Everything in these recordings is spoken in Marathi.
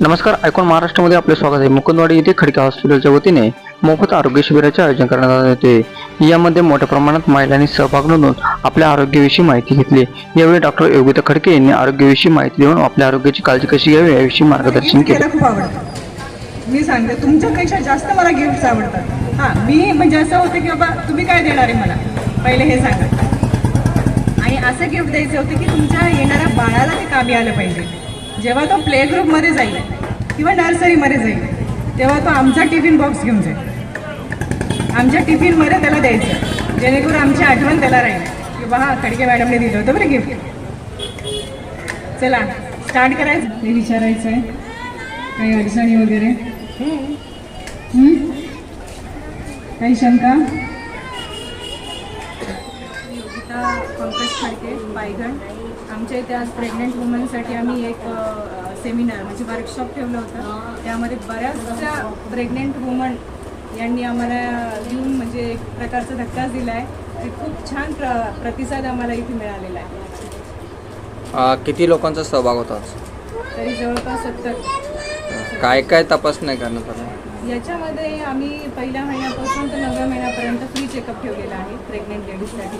नमस्कार ऐकून महाराष्ट्रामध्ये आपले स्वागत आहे. मुकुंदवाडी येथे खडके हॉस्पिटलच्या वतीने मोफत आरोग्य शिबिराचे आयोजन करण्यात आले होते. यामध्ये मोठ्या प्रमाणात महिलांनी सहभाग नोंदवून आपल्या आरोग्याविषयी माहिती घेतली. यावेळी डॉक्टर योगिता खडके यांनी आरोग्याविषयी माहिती देऊन आपल्या आरोग्याची काळजी कशी घ्यावी याविषयी मार्गदर्शन केले. खूप आवडतं. मी सांगते तुमच्यापेक्षा जास्त मला गिफ्ट आवडतात. हां मी म्हणजे असं होतं की बाबा तुम्ही काय देणार आहे मला? पहिले हे सांगा. आणि असं गिफ्ट द्यायचं होतं की तुमच्या येणाऱ्या बाळाला ते कामी आलं पाहिजे. जेव्हा तो प्ले ग्रुपमध्ये जाईल किंवा नर्सरीमध्ये जाईल तेव्हा तो आमचा टिफिन बॉक्स घेऊन जाईल. आमच्या टिफिनमध्ये त्याला द्यायचं. जेणेकरून आमची आठवण त्याला राहील. की बा हा खडके मॅडमने दिलं होतं बरं गिफ्ट चला स्टार्ट करायचं. ते विचारायचं आहे काही अडचणी वगैरे? काही शंका? योगिता पंकज खडके पायगण आमच्या इथे आज प्रेग्नंट वुमनसाठी आम्ही एक सेमिनार म्हणजे वर्कशॉप ठेवलं होतं. त्यामध्ये बऱ्याचशा प्रेग्नेंट वुमन यांनी आम्हाला येऊन म्हणजे एक प्रकारचा धक्काच दिला आहे ते खूप छान प्र प्रतिसाद आम्हाला इथे मिळालेला आहे. किती लोकांचा सहभाग होता? तरी जवळपास सत्तर. काय काय तपासण्या करण्यात आल्या? याच्यामध्ये आम्ही पहिल्या महिन्यापासून तर नवव्या महिन्यापर्यंत फ्री चेकअप ठेवलेला आहे प्रेग्नेंट लेडीजसाठी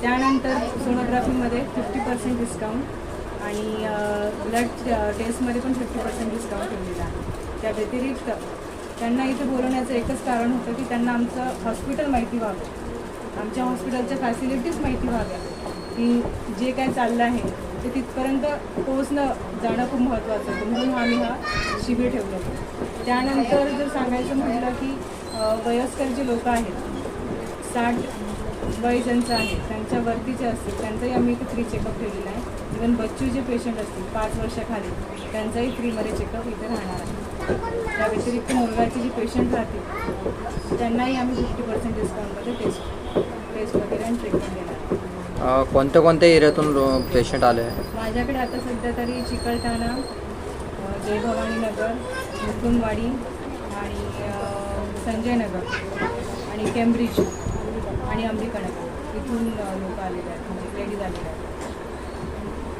त्यानंतर सोनोग्राफीमध्ये फिफ्टी पर्सेंट डिस्काउंट आणि ब्लड टेस्टमध्ये पण फिफ्टी पर्सेंट डिस्काउंट ठेवलेला आहे. त्या व्यतिरिक्त त्यांना इथे बोलवण्याचं एकच कारण होतं की त्यांना आमचं हॉस्पिटल माहिती व्हावं. आमच्या हॉस्पिटलच्या फॅसिलिटीज माहिती व्हाव्या की जे काय चाललं आहे. ते तिथपर्यंत पोहोचणं जाणं खूप महत्त्वाचं होतं. म्हणून आम्ही हा शिबिर ठेवलं. होतं त्यानंतर जर सांगायचं म्हटलं की वयस्कर जे लोक आहेत साठ वय ज्यांचं आहे त्यांच्या वरतीचे असतील त्यांचाही आम्ही इथे फ्री चेकअप ठेवलेला आहे. इवन बच्चू जे पेशंट असतील पाच वर्षाखाली त्यांचाही फ्रीमध्ये चेकअप इथे राहणार आहे. त्या व्यतिरिक्त मुलगाचे जे पेशंट राहतील त्यांनाही आम्ही फिफ्टी पर्सेंट डिस्काउंटमध्ये टेस्ट वगैरे आणि ट्रीटमेंट देणार आहे. अ, कोणत्या कोणत्या एरियातून पेशंट आले आहे? माझ्याकडे आता सध्या तरी चिकलठाणा अ, जय भवानी नगर मुकुंदवाडी आणि अ, संजय नगर आणि केम्ब्रिज आणि अंबिकानगर. इथून लोक आलेले आहेत म्हणजे लेडीज आलेले आहेत.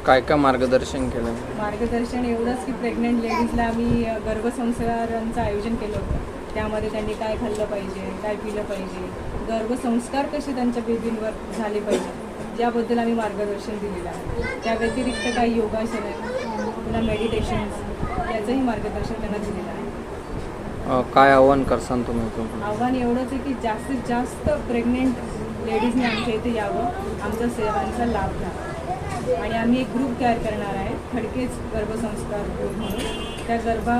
काय काय मार्गदर्शन केलं? मार्गदर्शन एवढंच की प्रेग्नेंट लेडीजला आम्ही अ, गर्भसंस्कारांचं आयोजन केलं होतं. त्यामध्ये त्यांनी काय खाल्लं पाहिजे काय पिलं पाहिजे गर्भसंस्कार कसे त्यांच्या बेबींवर झाले पाहिजे. याबद्दल आम्ही मार्गदर्शन दिलेलं आहे. त्या व्यतिरिक्त काही योगासन आहे पुन्हा मेडिटेशन्स याचंही मार्गदर्शन त्यांना दिलेलं आहे. काय आव्हान करसान तुम्ही? आव्हान एवढंच आहे की जास्तीत जास्त प्रेग्नेंट लेडीजने आमच्या इथे यावं. आमच्या सेवांचा लाभ घ्यावा आणि आम्ही एक ग्रुप तयार करणार आहे खडकेच गर्भसंस्कार ग्रुप म्हणून. त्या गर्भा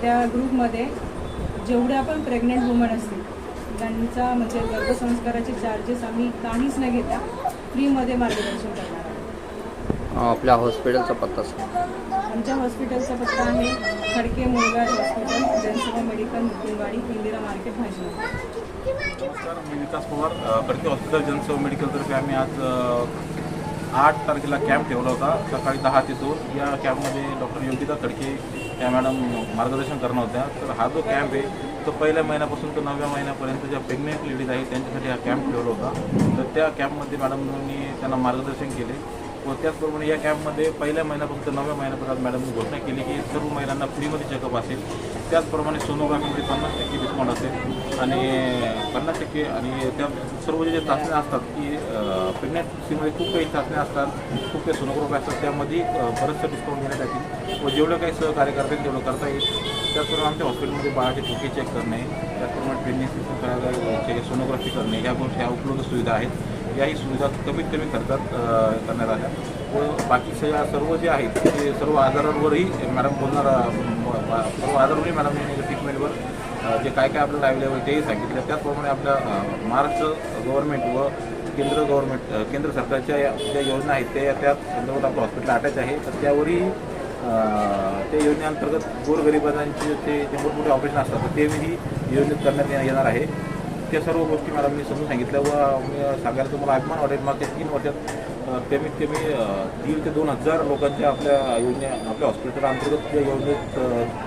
त्या ग्रुपमध्ये जेवढ्या पण प्रेग्नेंट वुमन असतील त्यांचा म्हणजे गर्भसंस्काराचे चार्जेस आम्ही काहीच न घेता फ्रीमध्ये मार्गदर्शन करणार आहे आपल्या हॉस्पिटलचा पत्ता सांगा. आमच्या हॉस्पिटलचा पत्ता आहे खडके मुलगा hospital Janseva medical Mukundwadi Indira market Bhajinagar. नमस्कार मी विकास पवार. खडके हॉस्पिटल जनसेवा मेडिकलतर्फे आम्ही आज आठ तारखेला कॅम्प ठेवला होता. सकाळी दहा ते दोन. या कॅम्पमध्ये डॉक्टर योगिता खडके त्या मॅडम मार्गदर्शन करणार होत्या तर हा जो कॅम्प आहे तो पहिल्या महिन्यापासून तर नवव्या महिन्यापर्यंत ज्या प्रेग्नेंट लेडीज आहेत त्यांच्यासाठी हा कॅम्प ठेवला होता. तर त्या कॅम्पमध्ये मॅडमनी त्यांना मार्गदर्शन केले. व त्याचप्रमाणे या कॅम्पमध्ये पहिल्या महिन्यापासून फक्त नव्या महिन्यापर्यंत मॅडमनी घोषणा केली की सर्व महिलांना फ्रीमध्ये चेकअप असेल. त्याचप्रमाणे सोनोग्राफीमध्ये पन्नास टक्के डिस्काउंट असेल. आणि पन्नास टक्के आणि त्या सर्व जे चाचण्या असतात की प्रेग्नन्सीमध्ये खूप काही चाचण्या असतात खूप काही सोनोग्राफी असतात त्यामध्ये बरंचसं डिस्काउंट देण्यात येतील. व जेवढं काही सहकार्य करता येईल तेवढं करता येईल. त्याचप्रमाणे आमच्या हॉस्पिटलमध्ये बाळाचे ठोके चेक करणे त्याचप्रमाणे प्रेग्नन्सी सोनोग्राफी करणे या गोष्टी ह्या उपलब्ध सुविधा आहेत. याही सुविधा कमीत कमी खर्चात करण्यात आल्या. व बाकीच्या या सर्व जे आहेत ते सर्व आजारांवरही मॅडम बोलणार सर्व आजारावरही मॅडम ट्रीटमेंटवर जे काय काय आपल्याला अवेलेबल तेही सांगितलं. त्याचप्रमाणे आपल्या महाराष्ट्र गव्हर्नमेंट व केंद्र गव्हर्नमेंट केंद्र सरकारच्या या ज्या योजना आहेत त्या त्या संदर्भात आपलं हॉस्पिटल अटॅच आहे. तर त्यावरही त्या योजनेअंतर्गत गोरगरिबांचे ते जे मोठमोठे ऑपरेशन असतात तर तेही योजनेत करण्यात येणार आहे. त्या सर्व गोष्टी मॅडमनी समजून सांगितल्या व मी सांगायला तुम्हाला अभिमान वाटेल मागच्या तीन वर्षात कमीत कमी दीड ते दोन हजार लोकांच्या आपल्या योजने आपल्या हॉस्पिटल अंतर्गत या योजनेत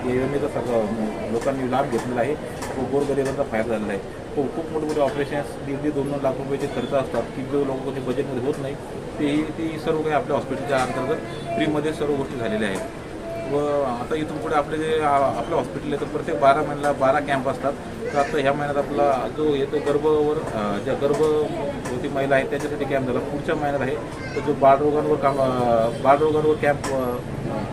या योजनेचा सगळं लोकांनी लाभ घेतलेला आहे व गोरगरिबांचा फायदा झालेला आहे. खूप खूप मोठे मोठे ऑपरेशन्स दीड ते दोन लाख रुपयाचे खर्च असतात की जो लोकांचे बजेटमध्ये होत नाही तेही ते सर्व काही आपल्या हॉस्पिटलच्या अंतर्गत फ्रीमध्ये सर्व गोष्टी झालेल्या आहेत. व आता इथून पुढे आपले जे आपलं हॉस्पिटल आहे तर प्रत्येक बारा महिन्याला बारा कॅम्प असतात. तर आता ह्या महिन्यात आपला जो येतो गर्भवर ज्या गर्भवती महिला आहेत त्याच्यासाठी कॅम्प झाला. पुढच्या महिन्यात आहे तर जो बाळरोगांवर काम बाळरोगांवर कॅम्प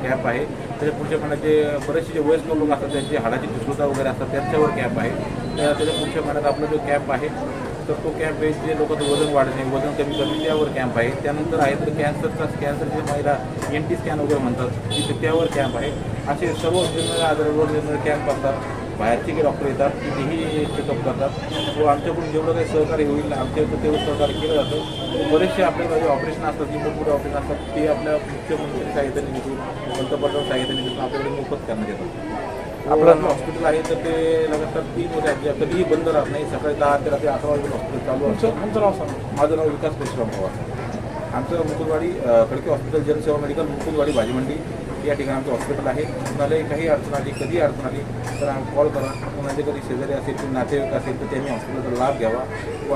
कॅम्प आहे त्याच्या पुढच्या महिन्यात जे बरेचसे जे वयस्कर लोक असतात त्यांचे हाडाची विकृता वगैरे असतात त्यांच्यावर कॅम्प आहे. त्या त्याच्या पुढच्या महिन्यात आपला जो कॅम्प आहे तर तो कॅम्प आहे जे लोकांचं वजन वाढणे वजन कमी करणे त्यावर कॅम्प आहे. त्यानंतर आहे तर कॅन्सरचा कॅन्सरची महिला एन टी स्कॅन वगैरे म्हणतात तिथे त्यावर कॅम्प आहे. असे सर्व वेगवेगळ्या आजारावर वेगवेगळे कॅम्प असतात बाहेरचे काही डॉक्टर येतात तिथेही चेकअप करतात. व आमच्याकडून जेवढं काही सहकार्य होईल आमच्या इथं तेवढं सहकार्य केलं जातं. बरेचसे आपल्याला जे ऑपरेशन असतात जे मोठमोठे ऑपरेशन असतात ते आपल्या मुख्यमंत्री साहित्य निधीतून पंतप्रधान साहित्य निधीतून आपल्याकडे मोफत करण्यात येतात. आपलं हॉस्पिटल आहे तर ते लगातार तीन आहेत कधीही बंद राहत नाही. सकाळी दहा ते रात्री अकरा वाजेपर्यंत हॉस्पिटल चालू असतं. तुमचं नाव सांग. माझं नाव विकास परशुराम पवार आमचं मुकुंदवाडी अ, खडके हॉस्पिटल जनसेवा मेडिकल मुकुंदवाडी भाजीमंडी या ठिकाणी आमचं हॉस्पिटल आहे. कुणालाही काही अडचण आली कधी अडचण आली तर आम्ही कॉल करा. कुणाचे कधी शेजारी असेल किंवा नातेवाईक असेल तर त्यांनी हॉस्पिटलचा लाभ घ्यावा. व